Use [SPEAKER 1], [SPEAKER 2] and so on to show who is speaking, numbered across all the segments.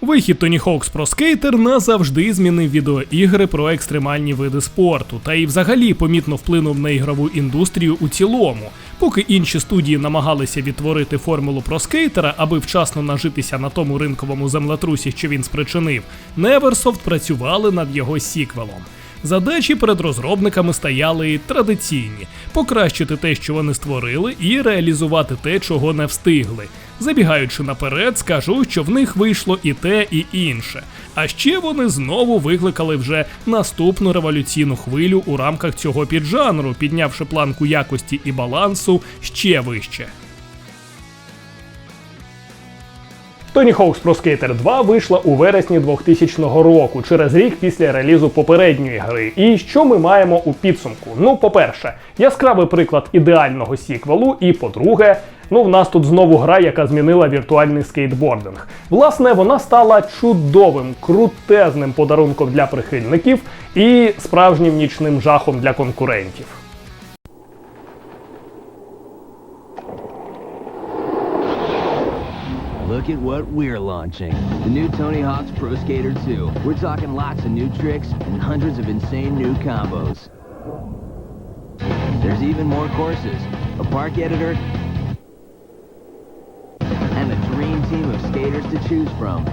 [SPEAKER 1] Вихід Tony Hawk's Pro Skater назавжди змінив відеоігри про екстремальні види спорту, та й взагалі помітно вплинув на ігрову індустрію у цілому. Поки інші студії намагалися відтворити формулу про скейтера, аби вчасно нажитися на тому ринковому землетрусі, що він спричинив, Neversoft працювали над його сіквелом. Задачі перед розробниками стояли традиційні: покращити те, що вони створили, і реалізувати те, чого не встигли. Забігаючи наперед, скажу, що в них вийшло і те, і інше. А ще вони знову викликали вже наступну революційну хвилю у рамках цього піджанру, піднявши планку якості і балансу ще вище. Tony Hawk's Pro Skater 2 вийшла у вересні 2000 року, через рік після релізу попередньої гри. І що ми маємо у підсумку? Ну, по-перше, яскравий приклад ідеального сіквелу, і по-друге, ну в нас тут знову гра, яка змінила віртуальний скейтбординг. Власне, вона стала чудовим, крутезним подарунком для прихильників і справжнім нічним жахом для конкурентів.
[SPEAKER 2] Look at what we're launching. The new Tony Hawk's Pro Skater 2. We're talking lots of new tricks and hundreds of insane new combos. There's even more courses, a park editor, skaters to choose from.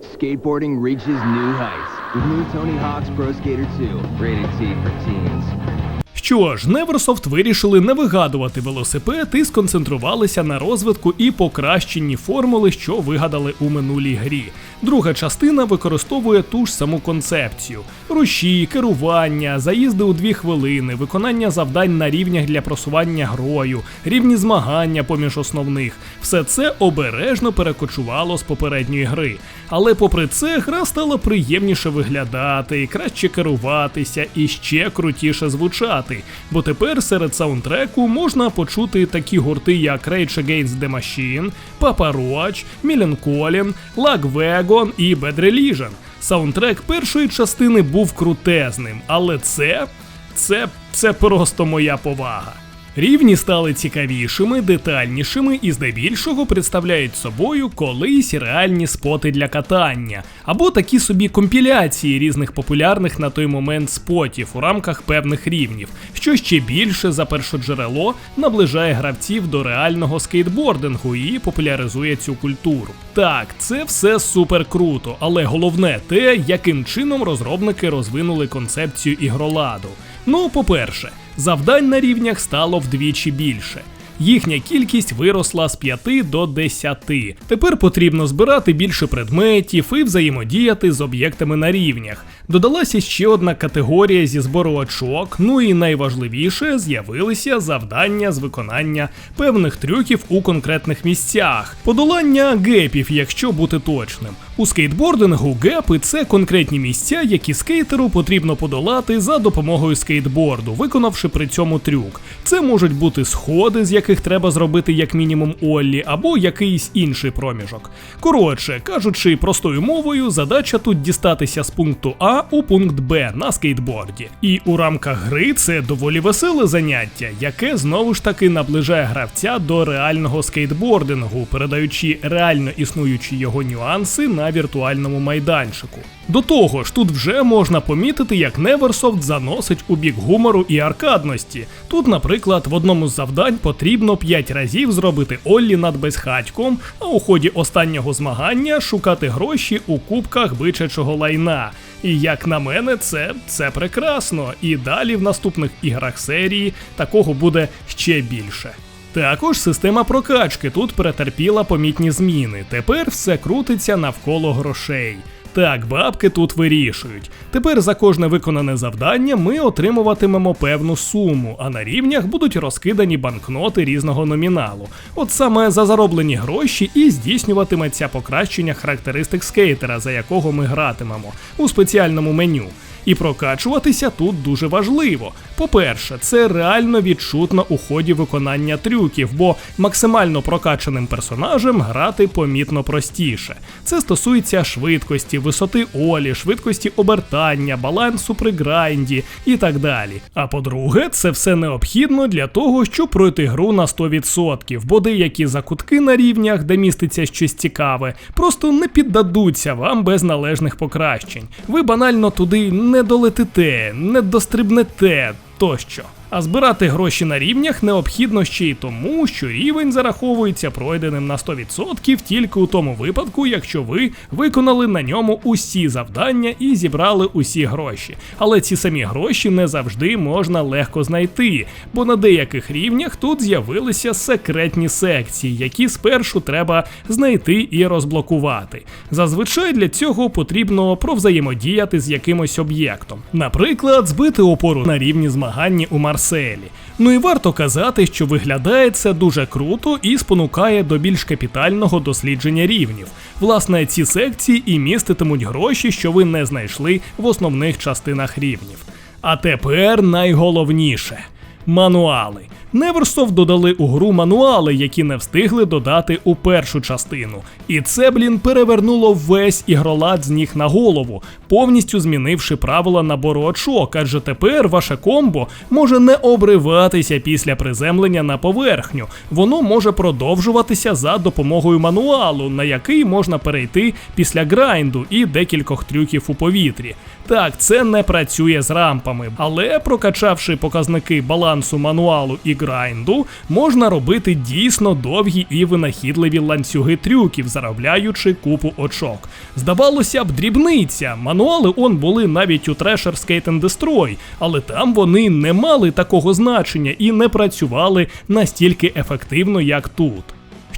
[SPEAKER 2] Skateboarding reaches new heights with new Tony Hawk's Pro Skater 2, rated T for teens.
[SPEAKER 1] Що ж, Neversoft вирішили не вигадувати велосипед і сконцентрувалися на розвитку і покращенні формули, що вигадали у минулій грі. Друга частина використовує ту ж саму концепцію: руші, керування, заїзди у дві хвилини, виконання завдань на рівнях для просування грою, рівні змагання поміж основних. Все це обережно перекочувало з попередньої гри. Але попри це, гра стала приємніше виглядати, краще керуватися і ще крутіше звучати. Бо тепер серед саундтреку можна почути такі гурти, як Rage Against the Machine, Papa Roach, Міленколін, Lag Wagon і Bad Religion. Саундтрек першої частини був крутезним, але це. це. це просто моя повага. Рівні стали цікавішими, детальнішими і здебільшого представляють собою колись реальні споти для катання, або такі собі компіляції різних популярних на той момент спотів у рамках певних рівнів, що ще більше за першоджерело наближає гравців до реального скейтбордингу і популяризує цю культуру. Так, це все супер круто, але головне те, яким чином розробники розвинули концепцію ігроладу. Ну, по-перше, завдань на рівнях стало вдвічі більше. Їхня кількість виросла з 5 до 10. Тепер потрібно збирати більше предметів і взаємодіяти з об'єктами на рівнях. Додалася ще одна категорія зі збору очок. Ну і найважливіше з'явилися завдання з виконання певних трюків у конкретних місцях, подолання гепів, якщо бути точним. У скейтбордингу гепи це конкретні місця, які скейтеру потрібно подолати за допомогою скейтборду, виконавши при цьому трюк. Це можуть бути сходи, з яких треба зробити як мінімум Оллі, або якийсь інший проміжок. Коротше, кажучи простою мовою, задача тут дістатися з пункту А у пункт Б на скейтборді. І у рамках гри це доволі веселе заняття, яке знову ж таки наближає гравця до реального скейтбордингу, передаючи реально існуючі його нюанси на віртуальному майданчику. До того ж, тут вже можна помітити, як Neversoft заносить у бік гумору і аркадності. Тут, наприклад, в одному з завдань потрібно 5 разів зробити Оллі над безхатьком, а у ході останнього змагання шукати гроші у кубках бичачого лайна. І як на мене, це, це прекрасно. І далі в наступних іграх серії такого буде ще більше. Також система прокачки тут перетерпіла помітні зміни. Тепер все крутиться навколо грошей. Так, бабки тут вирішують. Тепер за кожне виконане завдання ми отримуватимемо певну суму, а на рівнях будуть розкидані банкноти різного номіналу. От саме за зароблені гроші і здійснюватиметься покращення характеристик скейтера, за якого ми гратимемо, у спеціальному меню. І прокачуватися тут дуже важливо. По-перше, це реально відчутно у ході виконання трюків, бо максимально прокачаним персонажем грати помітно простіше. Це стосується швидкості, висоти олі, швидкості обертання, балансу при грайнді і так далі. А по-друге, це все необхідно для того, щоб пройти гру на 100%, бо деякі закутки на рівнях, де міститься щось цікаве, просто не піддадуться вам без належних покращень. Ви банально туди не долетите, не дострибнете тощо. А збирати гроші на рівнях необхідно ще й тому, що рівень зараховується пройденим на 100% тільки у тому випадку, якщо ви виконали на ньому усі завдання і зібрали усі гроші. Але ці самі гроші не завжди можна легко знайти, бо на деяких рівнях тут з'явилися секретні секції, які спершу треба знайти і розблокувати. Зазвичай для цього потрібно провзаємодіяти з якимось об'єктом, наприклад, збити опору на рівні змагання у Марселі. Ну і варто казати, що виглядає це дуже круто і спонукає до більш капітального дослідження рівнів. Власне, ці секції і міститимуть гроші, що ви не знайшли в основних частинах рівнів. А тепер найголовніше мануали. Neversoft додали у гру мануали, які не встигли додати у першу частину. І це, блін, перевернуло весь ігролад з ніг на голову, повністю змінивши правила набору очок, адже тепер ваше комбо може не обриватися після приземлення на поверхню. Воно може продовжуватися за допомогою мануалу, на який можна перейти після грайнду і декількох трюків у повітрі. Так, це не працює з рампами, але прокачавши показники балансу мануалу і грайнду, можна робити дійсно довгі і винахідливі ланцюги трюків, заробляючи купу очок. Здавалося б, дрібниця. Мануали он були навіть у Thrasher Skate and Destroy, але там вони не мали такого значення і не працювали настільки ефективно, як тут.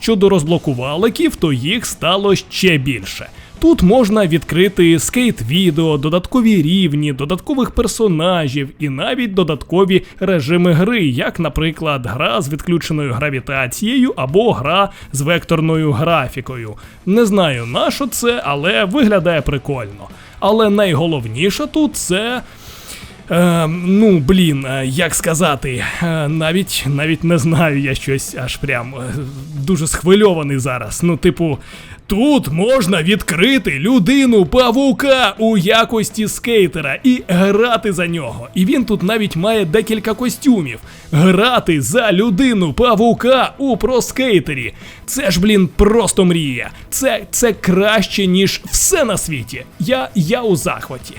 [SPEAKER 1] Щодо розблокуваликів, то їх стало ще більше. Тут можна відкрити скейт-відео, додаткові рівні, додаткових персонажів і навіть додаткові режими гри, як, наприклад, гра з відключеною гравітацією або гра з векторною графікою. Не знаю на що це, але виглядає прикольно. Але найголовніше тут це. Е, ну, блін, е, як сказати, е, навіть навіть не знаю я щось аж прям е, дуже схвильований зараз. Ну, типу, тут можна відкрити людину павука у якості скейтера і грати за нього. І він тут навіть має декілька костюмів. Грати за людину павука у проскейтері. Це ж, блін, просто мрія. Це, це краще, ніж все на світі. Я, я у захваті.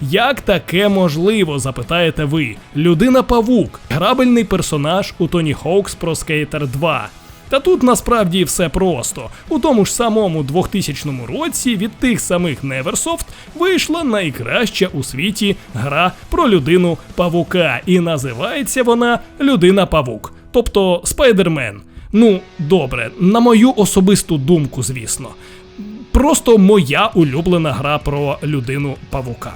[SPEAKER 1] Як таке можливо, запитаєте ви? Людина Павук, грабельний персонаж у Tony Hawk's Pro Skater 2. Та тут насправді все просто. У тому ж самому 2000 році від тих самих Neversoft вийшла найкраща у світі гра про людину Павука, і називається вона Людина Павук, тобто Спайдермен. Ну, добре, на мою особисту думку, звісно. Просто моя улюблена гра про людину Павука.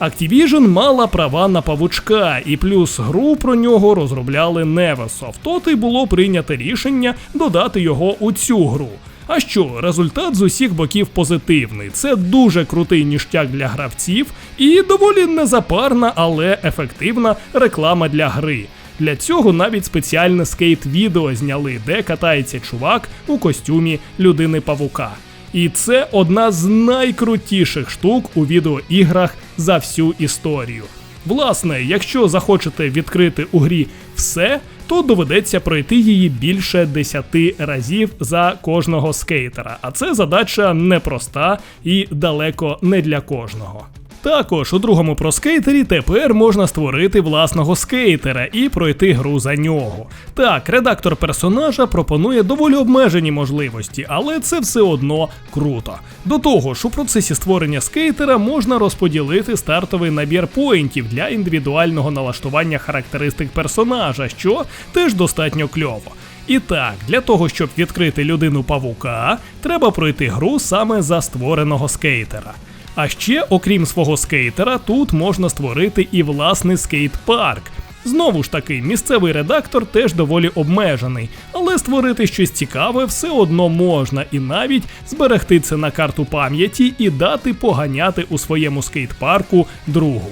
[SPEAKER 1] Activision мала права на павучка, і плюс гру про нього розробляли Neversoft. От і було прийнято рішення додати його у цю гру. А що, результат з усіх боків позитивний. Це дуже крутий ніштяк для гравців і доволі незапарна, але ефективна реклама для гри. Для цього навіть спеціальне скейт-відео зняли, де катається чувак у костюмі людини павука. І це одна з найкрутіших штук у відеоіграх за всю історію. Власне, якщо захочете відкрити у грі все, то доведеться пройти її більше 10 разів за кожного скейтера. А це задача непроста і далеко не для кожного. Також у другому проскейтері тепер можна створити власного скейтера і пройти гру за нього. Так, редактор персонажа пропонує доволі обмежені можливості, але це все одно круто. До того ж, у процесі створення скейтера можна розподілити стартовий набір поінтів для індивідуального налаштування характеристик персонажа, що теж достатньо кльово. І так, для того, щоб відкрити людину павука, треба пройти гру саме за створеного скейтера. А ще, окрім свого скейтера, тут можна створити і власний скейт-парк. Знову ж таки, місцевий редактор теж доволі обмежений, але створити щось цікаве все одно можна і навіть зберегти це на карту пам'яті і дати поганяти у своєму скейт-парку другу.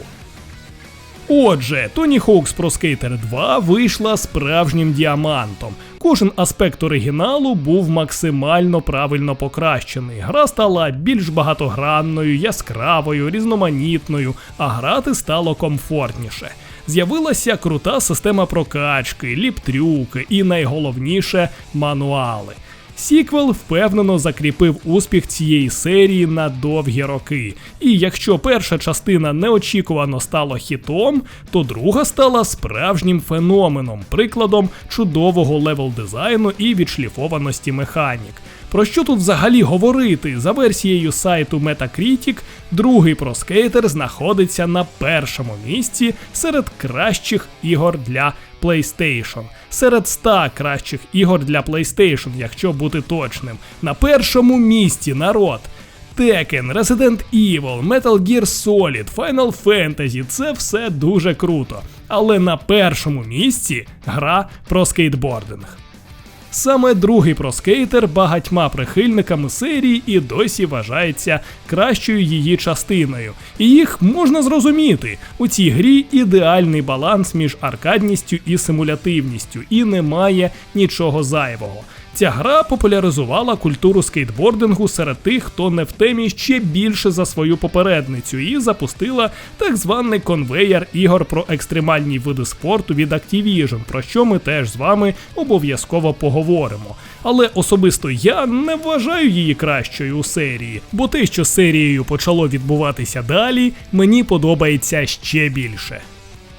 [SPEAKER 1] Отже, Tony Hawk's Pro Skater 2 вийшла справжнім діамантом. Кожен аспект оригіналу був максимально правильно покращений. Гра стала більш багатогранною, яскравою, різноманітною, а грати стало комфортніше. З'явилася крута система прокачки, ліп-трюки і найголовніше мануали. Сіквел впевнено закріпив успіх цієї серії на довгі роки. І якщо перша частина неочікувано стала хітом, то друга стала справжнім феноменом, прикладом чудового левел дизайну і відшліфованості механік. Про що тут взагалі говорити? За версією сайту Metacritic, другий проскейтер знаходиться на першому місці серед кращих ігор для PlayStation. Серед 100 кращих ігор для PlayStation, якщо бути точним. На першому місці народ. Tekken, Resident Evil, Metal Gear Solid, Final Fantasy це все дуже круто. Але на першому місці гра про скейтбординг. Саме другий проскейтер багатьма прихильниками серії і досі вважається кращою її частиною. І їх можна зрозуміти. У цій грі ідеальний баланс між аркадністю і симулятивністю, і немає нічого зайвого. Ця гра популяризувала культуру скейтбордингу серед тих, хто не в темі ще більше за свою попередницю, і запустила так званий конвеєр ігор про екстремальні види спорту від Activision, про що ми теж з вами обов'язково поговоримо. Але особисто я не вважаю її кращою у серії, бо те, що серією почало відбуватися далі, мені подобається ще більше.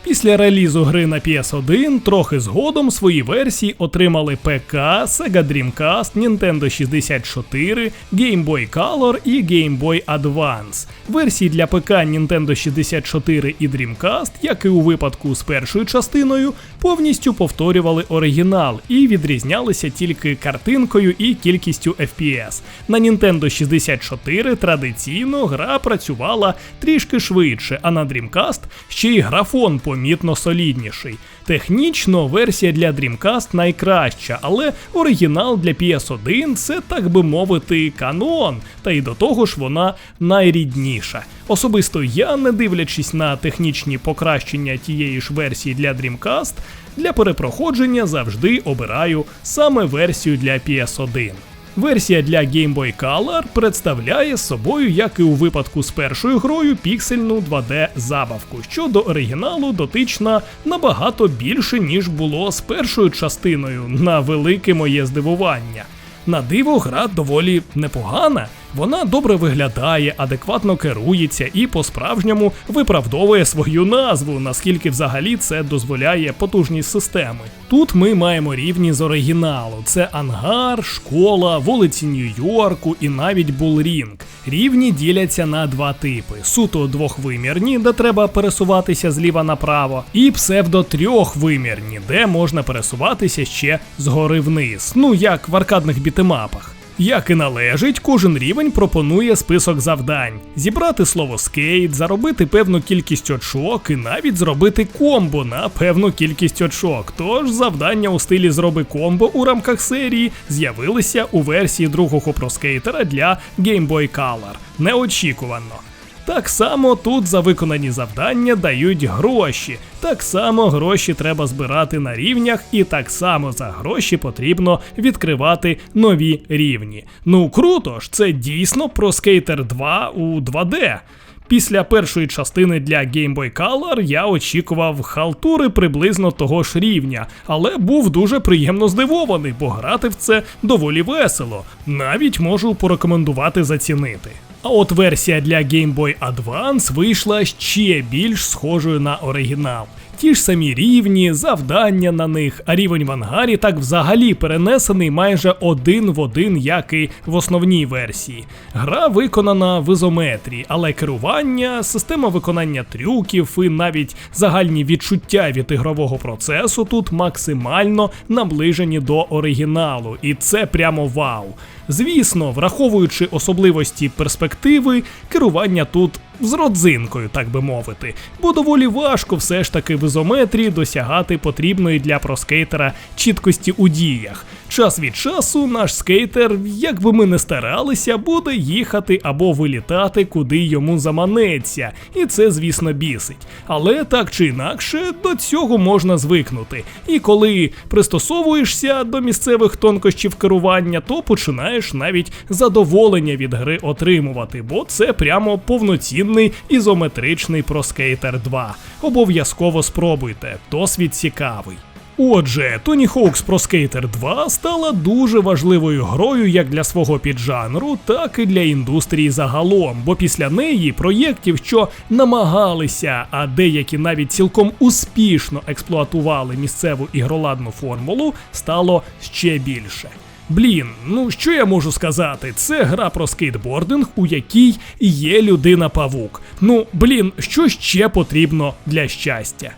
[SPEAKER 1] Після релізу гри на PS1 трохи згодом свої версії отримали ПК, Sega Dreamcast, Nintendo 64, Game Boy Color і Game Boy Advance. Версії для ПК Nintendo 64 і Dreamcast, як і у випадку з першою частиною, повністю повторювали оригінал і відрізнялися тільки картинкою і кількістю FPS. На Nintendo 64 традиційно гра працювала трішки швидше, а на Dreamcast ще й графон помітно солідніший. Технічно версія для Dreamcast найкраща, але оригінал для PS1 це, так би мовити, канон, та й до того ж вона найрідніша. Особисто я, не дивлячись на технічні покращення тієї ж версії для Dreamcast, для перепроходження завжди обираю саме версію для PS1. Версія для Game Boy Color представляє собою, як і у випадку з першою грою, піксельну 2D забавку, що до оригіналу дотична набагато більше, ніж було з першою частиною, на велике моє здивування. На диво гра доволі непогана. Вона добре виглядає, адекватно керується і по-справжньому виправдовує свою назву, наскільки взагалі це дозволяє потужність системи. Тут ми маємо рівні з оригіналу: це ангар, школа, вулиці Нью-Йорку і навіть булрінг. Рівні діляться на два типи: суто двохвимірні, де треба пересуватися зліва направо, і псевдо-трьохвимірні, де можна пересуватися ще згори вниз, ну як в аркадних бітемапах. Як і належить, кожен рівень пропонує список завдань: зібрати слово скейт, заробити певну кількість очок і навіть зробити комбо на певну кількість очок. Тож завдання у стилі зроби комбо у рамках серії з'явилися у версії другого проскейтера для Game Boy Color. Неочікувано. Так само тут за виконані завдання дають гроші. Так само гроші треба збирати на рівнях, і так само за гроші потрібно відкривати нові рівні. Ну круто ж, це дійсно про Skater 2 у 2D. Після першої частини для Game Boy Color я очікував халтури приблизно того ж рівня, але був дуже приємно здивований, бо грати в це доволі весело. Навіть можу порекомендувати зацінити. А от версія для Game Boy Advance вийшла ще більш схожою на оригінал. Ті ж самі рівні, завдання на них, а рівень в ангарі так взагалі перенесений майже один в один, як і в основній версії. Гра виконана в ізометрії, але керування, система виконання трюків і навіть загальні відчуття від ігрового процесу тут максимально наближені до оригіналу, і це прямо вау. Звісно, враховуючи особливості перспективи, керування тут з родзинкою, так би мовити, бо доволі важко все ж таки в ізометрії досягати потрібної для проскейтера чіткості у діях. Час від часу наш скейтер, як би ми не старалися, буде їхати або вилітати, куди йому заманеться, і це, звісно, бісить. Але так чи інакше, до цього можна звикнути. І коли пристосовуєшся до місцевих тонкощів керування, то починаєш навіть задоволення від гри отримувати, бо це прямо повноцінний ізометричний проскейтер 2. Обов'язково спробуйте, досвід цікавий. Отже, Tony Hawk's Pro Skater 2 стала дуже важливою грою як для свого піджанру, так і для індустрії загалом, бо після неї проєктів, що намагалися, а деякі навіть цілком успішно експлуатували місцеву ігроладну формулу, стало ще більше. Блін, ну що я можу сказати? Це гра про скейтбординг, у якій є людина-павук. Ну, блін, що ще потрібно для щастя?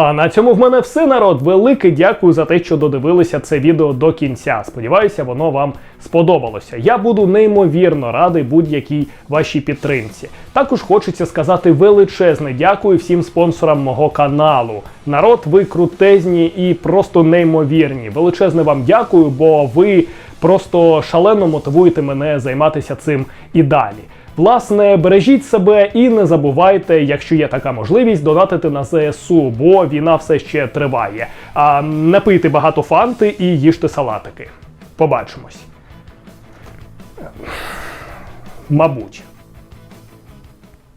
[SPEAKER 1] А на цьому в мене все, народ. Велике дякую за те, що додивилися це відео до кінця. Сподіваюся, воно вам сподобалося. Я буду неймовірно радий будь-якій вашій підтримці. Також хочеться сказати величезне дякую всім спонсорам мого каналу. Народ, ви крутезні і просто неймовірні. Величезне вам дякую, бо ви просто шалено мотивуєте мене займатися цим і далі. Власне, бережіть себе і не забувайте, якщо є така можливість, донатити на ЗСУ, бо війна все ще триває. А не пийте багато фанти і їжте салатики. Побачимось. Мабуть.